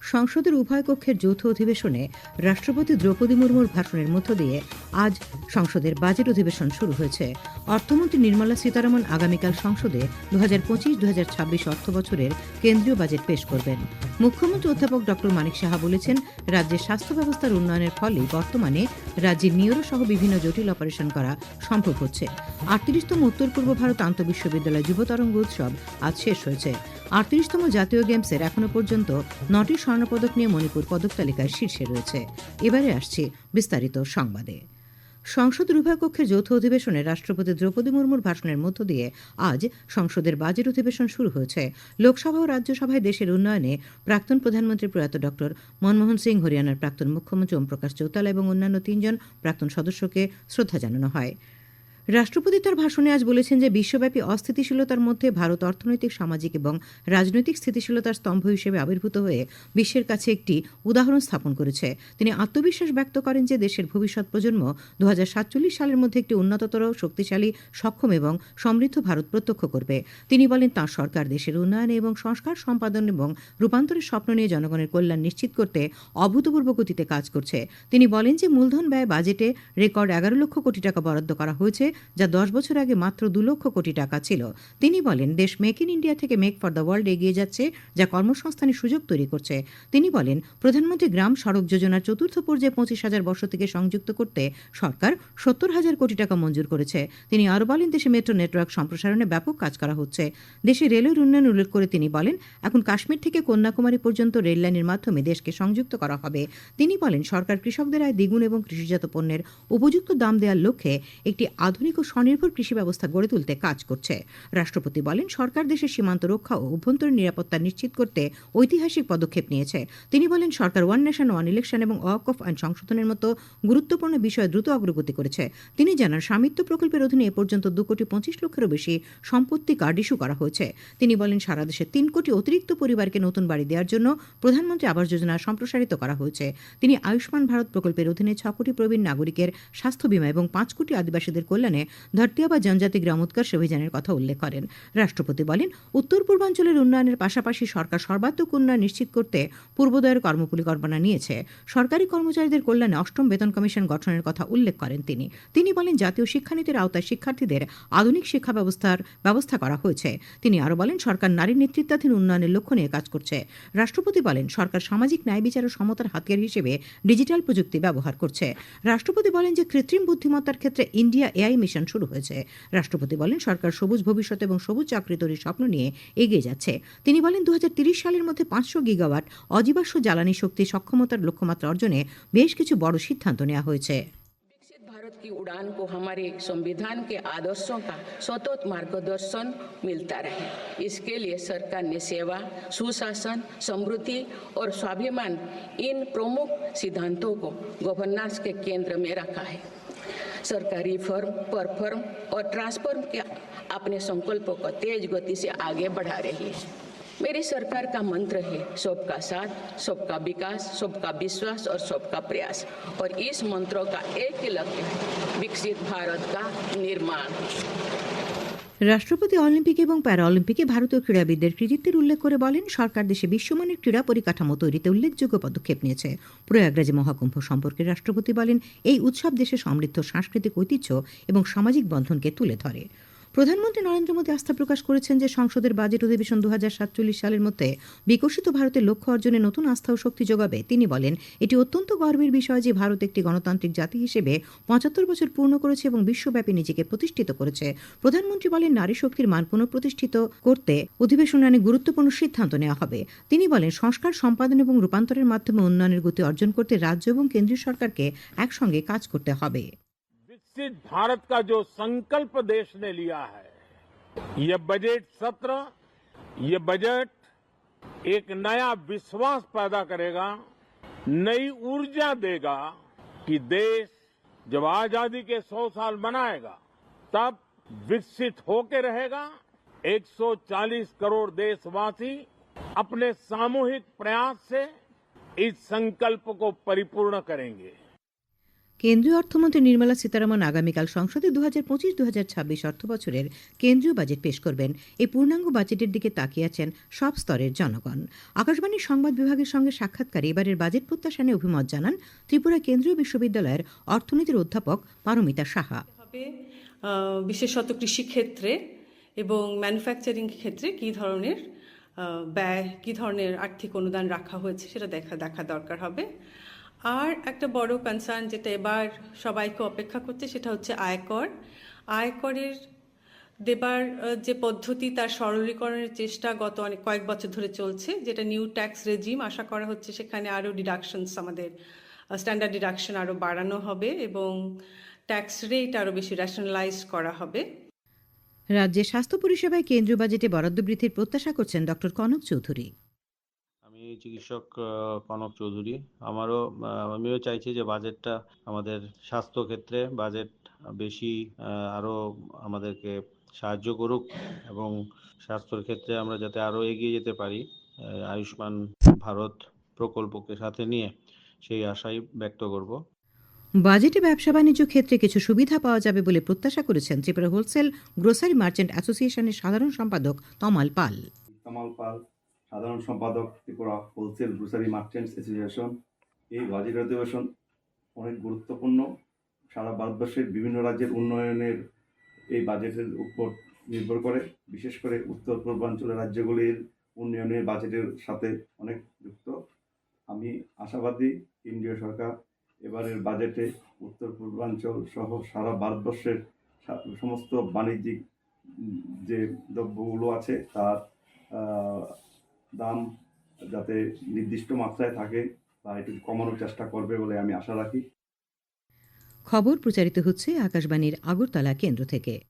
সংসদের উভয় কক্ষের যৌথ অধিবেশনে রাষ্ট্রপতি দ্রৌপদী মুর্মুর ভাষণের মধ্য দিয়ে আজ সংসদের বাজেট অধিবেশন শুরু হয়েছে। অর্থমন্ত্রী নির্মলা সীতারামন আগামীকাল সংসদে দু হাজার পঁচিশ দু হাজার ছাব্বিশ অর্থ বছরের কেন্দ্রীয় বাজেট পেশ করবেন। মুখ্যমন্ত্রী অধ্যাপক ড মানিক সাহা বলেছেন, রাজ্যের স্বাস্থ্য ব্যবস্থার উন্নয়নের ফলে বর্তমানে রাজ্যে নিউরো সহ বিভিন্ন জটিল অপারেশন করা সম্ভব হচ্ছে। আটত্রিশতম উত্তর পূর্ব ভারত আন্তঃবিশ্ববিদ্যালয় যুব তরঙ্গ উৎসব আজ শেষ হয়েছে। আটত্রিশতম জাতীয় গেমসের এখনও পর্যন্ত নটি স্বর্ণপদক নিয়ে মণিপুর পদক তালিকায় শীর্ষে রয়েছে। এবারে আসছে বিস্তারিত সংবাদে। সংসদের উভয় কক্ষের যৌথ অধিবেশনে রাষ্ট্রপতি দ্রৌপদী মুর্মুর ভাষণের মধ্য দিয়ে আজ সংসদের বাজেট অধিবেশন শুরু হয়েছে। লোকসভা ও রাজ্যসভায় দেশের উন্নয়নে প্রাক্তন প্রধানমন্ত্রী প্রয়াত ডক্টর মনমোহন সিং, হরিয়ানার প্রাক্তন মুখ্যমন্ত্রী ওমপ্রকাশ চৌতালা এবং অন্যান্য তিনজন প্রাক্তন সদস্যকে শ্রদ্ধা জানানো হয়। রাষ্ট্রপতি তার ভাষণে আজ বলেছেন যে বিশ্বব্যাপী অস্থিতিশীলতার মধ্যে ভারত অর্থনৈতিক, সামাজিক এবং রাজনৈতিক স্থিতিশীলতার স্তম্ভ হিসেবে আবির্ভূত হয়ে বিশ্বের কাছে একটি উদাহরণ স্থাপন করেছে। তিনি আত্মবিশ্বাস ব্যক্ত করেন যে দেশের ভবিষ্যৎ প্রজন্ম দু হাজার সাতচল্লিশ সালের মধ্যে একটি উন্নততর, শক্তিশালী, সক্ষম এবং সমৃদ্ধ ভারত প্রত্যক্ষ করবে। তিনি বলেন, তাঁর সরকার দেশের উন্নয়নে এবং সংস্কার সম্পাদন এবং রূপান্তরের স্বপ্ন নিয়ে জনগণের কল্যাণ নিশ্চিত করতে অভূতপূর্ব গতিতে কাজ করছে। তিনি বলেন যে মূলধন ব্যয় বাজেটে রেকর্ড এগারো লক্ষ কোটি টাকা বরাদ্দ করা হয়েছে। যা দশ বছর আগে মাত্র দু লক্ষ কোটি টাকা ছিল। তিনি বলেন, দেশ মেক ইন ইন্ডিয়া থেকে মেক ফর দ্য ওয়ার্ল্ড এগিয়ে যাচ্ছে, যা কর্মসংস্থানের সুযোগ তৈরি করছে। তিনি বলেন, প্রধানমন্ত্রী গ্রাম সড়ক যোজনার চতুর্থ পর্যায়ে পঁচিশ হাজার বসতিকে সংযুক্ত করতে সরকার সত্তর হাজার কোটি টাকা মঞ্জুর করেছে। তিনি আরও বলেন, দেশে মেট্রো নেটওয়ার্ক সম্প্রসারণে ব্যাপক কাজ করা হচ্ছে। দেশে রেলের উন্নয়ন উল্লেখ করে তিনি বলেন, এখন কাশ্মীর থেকে কন্যাকুমারী পর্যন্ত রেল লাইনের মাধ্যমে দেশকে সংযুক্ত করা হবে। তিনি বলেন, সরকার কৃষকদের আয় দ্বিগুণ এবং কৃষিজাত পণ্যের উপযুক্ত দাম দেওয়ার লক্ষ্যে একটি আধুনিক ও স্বনির্ভর কৃষি ব্যবস্থা গড়ে তুলতে কাজ করছে। রাষ্ট্রপতি বলেন, সরকার দেশের সীমান্ত রক্ষা ও অভ্যন্তরীণ নিরাপত্তা নিশ্চিত করতে ঐতিহাসিক পদক্ষেপ নিয়েছে। তিনি বলেন, সরকার ওয়ান নেশন, ওয়ান ইলেকশন এবং অফ আইন সংশোধনের মতো গুরুত্বপূর্ণ বিষয়ে দ্রুত অগ্রগতি করেছে। তিনি জানান স্বামিত্ব প্রকল্পের অধীনে এ পর্যন্ত দু কোটি পঁচিশ লক্ষেরও বেশি সম্পত্তি কার্ড ইস্যু করা হয়েছে। তিনি বলেন, সারা দেশে তিন কোটি অতিরিক্ত পরিবারকে নতুন বাড়ি দেওয়ার জন্য প্রধানমন্ত্রী আবাস যোজনা সম্প্রসারিত করা হয়েছে। তিনি আয়ুষ্মান ভারত প্রকল্পের অধীনে ছ কোটি প্রবীণ নাগরিকের স্বাস্থ্য বীমা এবং পাঁচ কোটি আদিবাসীদের কল্যাণে ধরতিয়া বা জনজাতি গ্রাম উৎকর্ষ অভিযানের কথা উল্লেখ করেন। রাষ্ট্রপতি বলেন, উত্তর পূর্বাঞ্চলের উন্নয়নের পাশাপাশি সরকার সর্বাত্মক উন্নয়ন নিশ্চিত করতে পূর্বোদয়ের কর্মপরিকল্পনা নিয়েছে। সরকারি কর্মচারীদের কল্যাণে অষ্টম বেতন কমিশন গঠনের কথা উল্লেখ করেন তিনি। তিনি বলেন, জাতীয় শিক্ষানীতির আওতায় শিক্ষার্থীদের আধুনিক শিক্ষা ব্যবস্থার ব্যবস্থা করা হয়েছে। তিনি আরও বলেন, সরকার নারী নেতৃত্বাধীন উন্নয়নের লক্ষ্য নিয়ে কাজ করছে। রাষ্ট্রপতি বলেন, সরকার সামাজিক ন্যায় বিচার ও সমতার হাতিয়ার হিসেবে ডিজিটাল প্রযুক্তি ব্যবহার করছে। রাষ্ট্রপতি বলেন যে, কৃত্রিম বুদ্ধিমত্তার ক্ষেত্রে ইন্ডিয়া এআই মিশন শুরু হয়েছে রাষ্ট্রপতি বলেন সরকার সবুজ ভবিষ্যৎ এবং সবুজ চাকরি তৈরির স্বপ্ন নিয়ে এগিয়ে যাচ্ছে তিনি বলেন দু সালের মধ্যে পাঁচশো গিগাওয়াট অজীবাশ্ম জ্বালানি শক্তি সক্ষমতার লক্ষ্যমাত্রা অর্জনে বেশ কিছু বড় সিদ্ধান্ত নেওয়া হয়েছে विकसित भारत की उड़ान को हमारे संविधान के आदर्शों का सतत मार्गदर्शन मिलता रहे इसके लिए सरकार ने सेवा सुशासन समृद्धि और स्वाभिमान इन प्रमुख सिद्धांतों को गवर्नेंस के केंद्र में रखा है सरकार पर फर्म और ट्रांसफर्म के अपने संकल्पों को तेज गति से आगे बढ़ा रही है। मेरी सरकार का मंत्र है, सबका साथ, सबका विकास, सबका विश्वास और सबका प्रयास। और इस मंत्रों का एक ही लक्ष्य विकसित भारत का निर्माण। রাষ্ট্রপতি অলিম্পিক এবং প্যারা অলিম্পিকে ভারতীয় ক্রীড়াবিদদের কৃতিত্বের উল্লেখ করে বলেন, সরকার দেশে বিশ্বমানের ক্রীড়া পরিকাঠামো তৈরিতে উল্লেখযোগ্য পদক্ষেপ নিয়েছে। প্রয়াগরাজে মহাকুম্ভ সম্পর্কে রাষ্ট্রপতি বলেন, এই উৎসব দেশে সমৃদ্ধ সাংস্কৃতিক ঐতিহ্য এবং সামাজিক বন্ধনকে তুলে ধরে। প্রধানমন্ত্রী নরেন্দ্র মোদী আস্থা প্রকাশ করেছেন যে সংসদের বাজেট অধিবেশন দু হাজার সাতচল্লিশ সালের মধ্যে বিকশিত ভারতের লক্ষ্য অর্জনে নতুন আস্থা ও শক্তি যোগাবে। তিনি বলেন, এটি অত্যন্ত গর্বের বিষয় যে ভারত একটি গণতান্ত্রিক জাতি হিসেবে পঁচাত্তর বছর পূর্ণ করেছে এবং বিশ্বব্যাপী নিজেকে প্রতিষ্ঠিত করেছে। প্রধানমন্ত্রী বলেন, নারী শক্তির মান পুনঃপ্রতিষ্ঠিত করতে অধিবেশনে অনেক গুরুত্বপূর্ণ সিদ্ধান্ত নেওয়া হবে। তিনি বলেন, সংস্কার, সম্পাদন এবং রূপান্তরের মাধ্যমে উন্নয়নের গতি অর্জন করতে রাজ্য এবং কেন্দ্রীয় সরকারকে একসঙ্গে কাজ করতে হবে। विकसित भारत का जो संकल्प देश ने लिया है, ये बजट सत्र, ये बजट एक नया विश्वास पैदा करेगा, नई ऊर्जा देगा कि देश जब आज़ादी के 100 साल मनाएगा, तब विकसित होके रहेगा। 140 करोड़ देशवासी अपने सामूहिक प्रयास से इस संकल्प को परिपूर्ण करेंगे। কেন্দ্রীয় অর্থমন্ত্রী নির্মলা সীতারামন আগামীকাল সংসদে দু হাজার পঁচিশ দু হাজার ছাব্বিশ অর্থ বছরের কেন্দ্রীয় বাজেট পেশ করবেন। এই পূর্ণাঙ্গ বাজেটের দিকে তাকিয়ে আছেন সব স্তরের জনগণ। আকাশবাণীর সংবাদ বিভাগের সঙ্গে সাক্ষাৎকারে এবারের বাজেট প্রত্যাশা নিয়ে অভিমত জানান ত্রিপুরা কেন্দ্রীয় বিশ্ববিদ্যালয়ের অর্থনীতির অধ্যাপক পারমিতা সাহা। বিশেষত কৃষিক্ষেত্রে এবং ম্যানুফ্যাকচারিং ক্ষেত্রে কী ধরনের ব্যয়, কী ধরনের আর্থিক অনুদান রাখা হয়েছে সেটা দেখা দেখা দরকার হবে। আর একটা বড় কনসার্ন যেটা এবার সবাইকে অপেক্ষা করছে সেটা হচ্ছে আয়কর। আয়করের দেবার যে পদ্ধতি তার সরলীকরণের চেষ্টা গত অনেক, কয়েক বছর ধরে চলছে, যেটা নিউ ট্যাক্স রেজিম আশা করা হচ্ছে সেখানে আরও ডিডাকশনস আমাদের স্ট্যান্ডার্ড ডিডাকশন আরও বাড়ানো হবে এবং ট্যাক্স রেট আরও বেশি রেশনালাইজ করা হবে। রাজ্যে স্বাস্থ্য পরিষেবায় কেন্দ্রীয় বাজেটে বরাদ্দ বৃদ্ধির প্রত্যাশা করছেন ডক্টর কনক চৌধুরী। চিকিৎসক কনক চৌধুরী। আমারও আমিও চাইছি যে বাজেটটা আমাদের স্বাস্থ্য ক্ষেত্রে বাজেট বেশি আহ, আরও আমাদেরকে সাহায্য করুক এবং স্বাস্থ্যের ক্ষেত্রে আমরা যাতে আরও এগিয়ে যেতে পারি আয়ুষ্মান ভারত প্রকল্পকে সাথে নিয়ে সেই আশাই ব্যক্ত করব। বাজেটে ব্যবসা বাণিজ্য ক্ষেত্রে কিছু সুবিধা পাওয়া যাবে বলে প্রত্যাশা করেছেন ত্রিপুরা হোলসেল গ্রোসারি মার্চেন্ট অ্যাসোসিয়েশনের সাধারণ সম্পাদক তমাল পাল। কামাল পাল সাধারণ সম্পাদক Tripura wholesale grocery merchants association. এই বাজেট অধিবেশন অনেক গুরুত্বপূর্ণ। সারা ভারতবর্ষের বিভিন্ন রাজ্যের উন্নয়নের এই বাজেটের উপর নির্ভর করে। বিশেষ করে উত্তর পূর্বাঞ্চলের রাজ্যগুলির উন্নয়নের বাজেটের সাথে অনেক যুক্ত। আমি আশাবাদী কেন্দ্রীয় সরকার এবারের বাজেটে উত্তর পূর্বাঞ্চল সহ সারা ভারতবর্ষের সমস্ত বাণিজ্যিক যে দ্রব্যগুলো আছে, তার দাম যাতে নির্দিষ্ট মাত্রায় থাকে বা একটু কমানোর চেষ্টা করবে বলে আমি আশা রাখি। খবর প্রচারিত হচ্ছে আকাশবাণীর আগরতলা কেন্দ্র থেকে।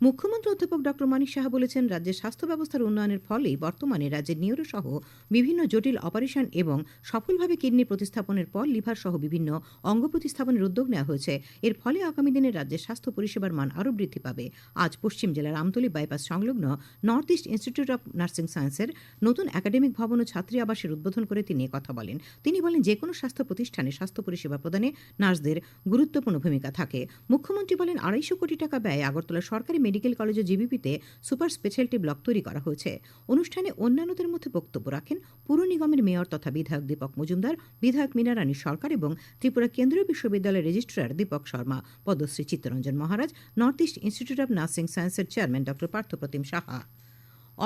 মুখ্যমন্ত্রী অধ্যাপক ডক্টর মানিক সাহা বলেছেন, রাজ্যের স্বাস্থ্য ব্যবস্থার উন্নয়নের ফলেই বর্তমানে রাজ্যের নিউরো সহ বিভিন্ন জটিল অপারেশন এবং সফলভাবে কিডনি প্রতিস্থাপনের পর লিভার সহ বিভিন্ন অঙ্গ প্রতিস্থাপনের উদ্যোগ নেওয়া হয়েছে। এর ফলে আগামী দিনে রাজ্যের স্বাস্থ্য পরিষেবার মান আরও বৃদ্ধি পাবে। আজ পশ্চিম জেলার আমতলী বাইপাস সংলগ্ন north east institute of nursing সায়েন্সের নতুন একাডেমিক ভবন ও ছাত্রী আবাসের উদ্বোধন করে তিনি কথা বলেন। তিনি বলেন যে কোনো স্বাস্থ্য প্রতিষ্ঠানে স্বাস্থ্য পরিষেবা প্রদানে নার্সদের গুরুত্বপূর্ণ ভূমিকা থাকে। মুখ্যমন্ত্রী বলেন, আড়াইশো কোটি টাকা ব্যয়ে আগরতলা সরকারি মেডিকেল কলেজ ও জিবিপিতে সুপার স্পেশালিটি ব্লক তৈরি করা হয়েছে। অনুষ্ঠানে অন্যান্যদের মধ্যে বক্তব্য রাখেন পুর নিগমের মেয়র তথা বিধায়ক দীপক মজুমদার, বিধায়ক মীনারানী সরকার এবং ত্রিপুরা কেন্দ্রীয় বিশ্ববিদ্যালয়ের registrar Dipak Sharma, Padmashri Chittaranjan Maharaj, north east institute of nursing সায়েন্সের চেয়ারম্যান ডক্টর পার্থপ্রতিম সাহা।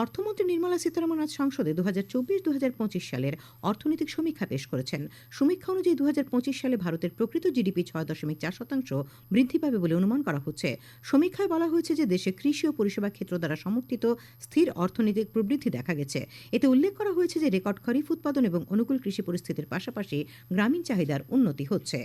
অর্থমন্ত্রী নির্মলা সীতারামন আজ সংসদে দু হাজার চব্বিশ পঁচিশ সালের অর্থনৈতিক সমীক্ষা পেশ করেছেন। সমীক্ষা অনুযায়ী দু হাজার পঁচিশ সালে ভারতের প্রকৃত জিডিপি ছয় দশমিক চার শতাংশ বৃদ্ধি পাবে বলে অনুমান করা হচ্ছে। সমীক্ষায় বলা হয়েছে যে দেশে কৃষি ও পরিষেবা ক্ষেত্র দ্বারা সমর্থিত স্থির অর্থনৈতিক প্রবৃদ্ধি দেখা গেছে। এতে উল্লেখ করা হয়েছে যে রেকর্ড খরিফ উৎপাদন এবং অনুকূল কৃষি পরিস্থিতির পাশাপাশি গ্রামীণ চাহিদার উন্নতি হচ্ছে।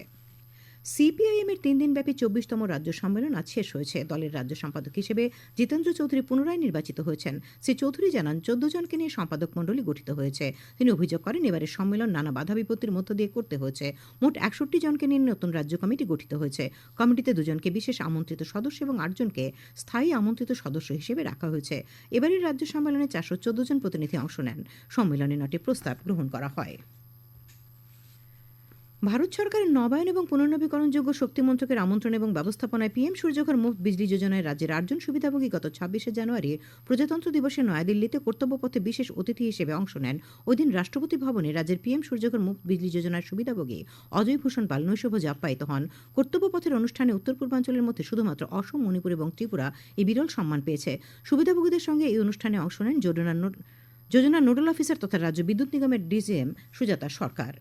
সিপিআইএম এর তিন দিনব্যাপী চব্বিশতম রাজ্য সম্মেলন আজ শেষ হয়েছে। দলের রাজ্য সম্পাদক হিসেবে জিতেন্দ্র চৌধুরী পুনরায় নির্বাচিত হয়েছেন। শ্রী চৌধুরী জানান, চোদ্দ জনকে নিয়ে সম্পাদক মণ্ডলী গঠিত হয়েছে। তিনি অভিযোগ করেন এবারের সম্মেলন নানা বাধা বিপত্তির মধ্য দিয়ে করতে হয়েছে। মোট একষট্টি জনকে নিয়ে নতুন রাজ্য কমিটি গঠিত হয়েছে। কমিটিতে দুজনকে বিশেষ আমন্ত্রিত সদস্য এবং আটজনকে স্থায়ী আমন্ত্রিত সদস্য হিসেবে রাখা হয়েছে। এবারের রাজ্য সম্মেলনে চারশো চোদ্দ জন প্রতিনিধি অংশ নেন। সম্মেলনে নটি প্রস্তাব গ্রহণ করা হয়। ভারত সরকারের নবায়ন এবং পুনর্নবীকরণযোগ্য শক্তি মন্ত্রকের আমন্ত্রণ এবং ব্যবস্থাপনায় পিএম সূর্যঘর মুফত বিজলি যোজনায় রাজ্যের আটজন সুবিধাভোগী গত ছাব্বিশে জানুয়ারি প্রজাতন্ত্র দিবসে নয়াদিল্লিতে কর্তব্যপথে বিশেষ অতিথি হিসেবে অংশ নেন। ওই দিন রাষ্ট্রপতি ভবনে রাজ্যের পিএম সূর্যঘর মুফত বিজলি যোজনার সুবিধাভোগী অজয় ভূষণ পাল নৈশভোজ আপ্যায়িত হন। কর্তব্যপথের অনুষ্ঠানে উত্তর পূর্বাঞ্চলের মধ্যে শুধুমাত্র অসম, মণিপুর এবং ত্রিপুরা এই বিরল সম্মান পেয়েছে। সুবিধাভোগীদের সঙ্গে এই অনুষ্ঠানে অংশ নেন যোজনার নো- যোজনার নোডাল অফিসার তথা রাজ্য বিদ্যুৎ নিগমের ডিজিএম সুজাতা সরকার।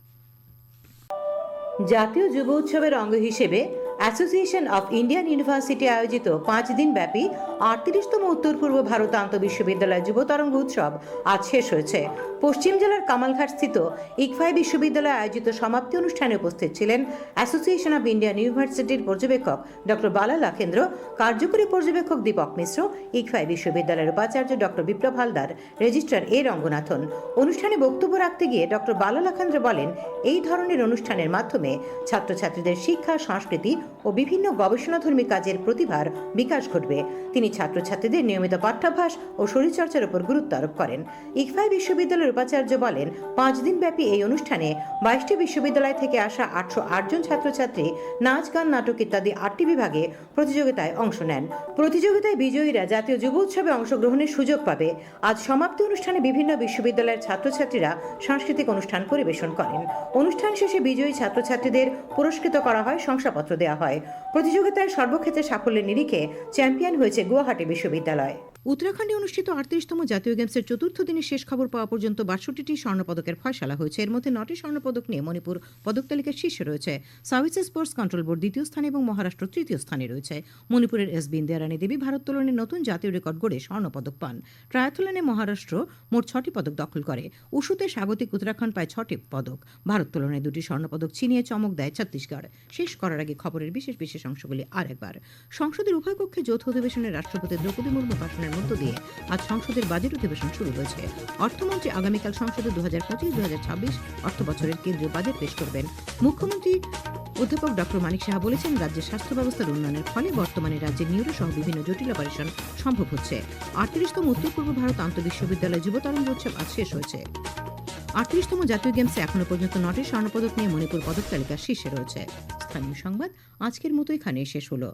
জাতীয় যুব উৎসবের অঙ্গ হিসেবে অ্যাসোসিয়েশন অফ ইন্ডিয়ান ইউনিভার্সিটি আয়োজিত পাঁচ দিন ব্যাপী আটত্রিশতম উত্তর পূর্ব ভারত বিশ্ববিদ্যালয় যুব তরঙ্গ উৎসব আজ শেষ হয়েছে। পশ্চিম জেলার কামালঘাট স্থিত ইকফাই বিশ্ববিদ্যালয়ে আয়োজিত সমাপ্তি অনুষ্ঠানে উপস্থিত ছিলেন অ্যাসোসিয়েশন অফ ইন্ডিয়ান ইউনিভার্সিটির পর্যবেক্ষক ডক্টর বালা লাখেন্দ্র কার্যকরী পর্যবেক্ষক দীপক মিশ্র, ইকফাই বিশ্ববিদ্যালয়ের উপাচার্য doctor Biplab Haldar, registrar A Ranganathan. অনুষ্ঠানে বক্তব্য রাখতে গিয়ে ডক্টর বালা লাখেন্দ্র বলেন, এই ধরনের অনুষ্ঠানের মাধ্যমে ছাত্রছাত্রীদের শিক্ষা, সংস্কৃতি ও বিভিন্ন গবেষণাধর্মী কাজের প্রতিভার বিকাশ ঘটবে। তিনি ছাত্রছাত্রীদের নিয়মিত পাঠ্যাভ্যাস ও শরীরচর্চার উপর গুরুত্ব আরোপ করেন। ইকফাই বিশ্ববিদ্যালয়ের উপাচার্য বলেন, পাঁচ দিন ব্যাপী এই অনুষ্ঠানে বাইশটি বিশ্ববিদ্যালয় থেকে আসা আটশো জন ছাত্রছাত্রী নাচ, গান, নাটক ইত্যাদি আটটি বিভাগে প্রতিযোগিতায় অংশ নেন। প্রতিযোগিতায় বিজয়ীরা জাতীয় যুব উৎসবে অংশগ্রহণের সুযোগ পাবে। আজ সমাপ্তি অনুষ্ঠানে বিভিন্ন বিশ্ববিদ্যালয়ের ছাত্রছাত্রীরা সাংস্কৃতিক অনুষ্ঠান পরিবেশন করেন। অনুষ্ঠান শেষে বিজয়ী ছাত্রছাত্রীদের পুরস্কৃত করা হয়, শংসাপত্র দেওয়া হয়। প্রতিযোগিতায় সর্বক্ষেত্রে সাফল্যের নিরিখে চ্যাম্পিয়ন হয়েছে গুয়াহাটি বিশ্ববিদ্যালয়। উত্তরাখণ্ডে অনুষ্ঠিত আটত্রিশতম জাতীয় গেমসের চতুর্থ দিনের শেষ খবর পাওয়া পর্যন্ত বাষট্টিটি স্বর্ণপদকের ফয়সালা হয়েছে। এর মধ্যে নটি স্বর্ণপদক নিয়ে মণিপুর পদক তালিকার শীর্ষে রয়েছে। সার্ভিসেস স্পোর্টস কন্ট্রোল বোর্ড দ্বিতীয় স্থানে এবং মহারাষ্ট্র তৃতীয় স্থানে রয়েছে। মণিপুরের এস বিন্দিয়া রানী দেবী ভারোত্তোলনে নতুন জাতীয় রেকর্ড গড়ে স্বর্ণপদক পান। ট্রায়াথলনে মহারাষ্ট্র মোট ছটি পদক দখল করে। উশুতে স্বাগতিক উত্তরাখণ্ড পায় ছটি পদক। ভারোত্তোলনে দুটি স্বর্ণপদক ছিনিয়ে চমক দেয় ছত্তিশগড়। শেষ করার আগে খবরের বিশেষ বিশেষ অংশগুলি আরেকবার সংসদের উভয় কক্ষে যৌথ অধিবেশনে রাষ্ট্রপতি দ্রৌপদী মুর্মু ভাষণের মধ্য দিয়ে আজ সংসদের বাজেট অধিবেশন শুরু হয়েছে। অর্থমন্ত্রী আগামীকাল সংসদে দু হাজার পঁচিশ দু হাজার ছাব্বিশ অর্থ বছরের কেন্দ্রীয় বাজেট পেশ করবেন। মুখ্যমন্ত্রী অধ্যাপক ডক্টর মানিক সাহা বলেছেন, রাজ্যের স্বাস্থ্য ব্যবস্থার উন্নয়নের ফলে বর্তমানে রাজ্যে নিউরো সহ বিভিন্ন জটিল অপারেশন সম্ভব হচ্ছে। আটত্রিশতম উত্তর পূর্ব ভারত আন্তঃবিশ্ববিদ্যালয় যুব তরঙ্গ উৎসব আজ শেষ হয়েছে। আটত্রিশতম জাতীয় গেমসে এখনও পর্যন্ত নটি স্বর্ণপদক নিয়ে মণিপুর পদক তালিকার শীর্ষে রয়েছে। স্থানীয় সংবাদ আজকের মতো এখানেই শেষ হলো।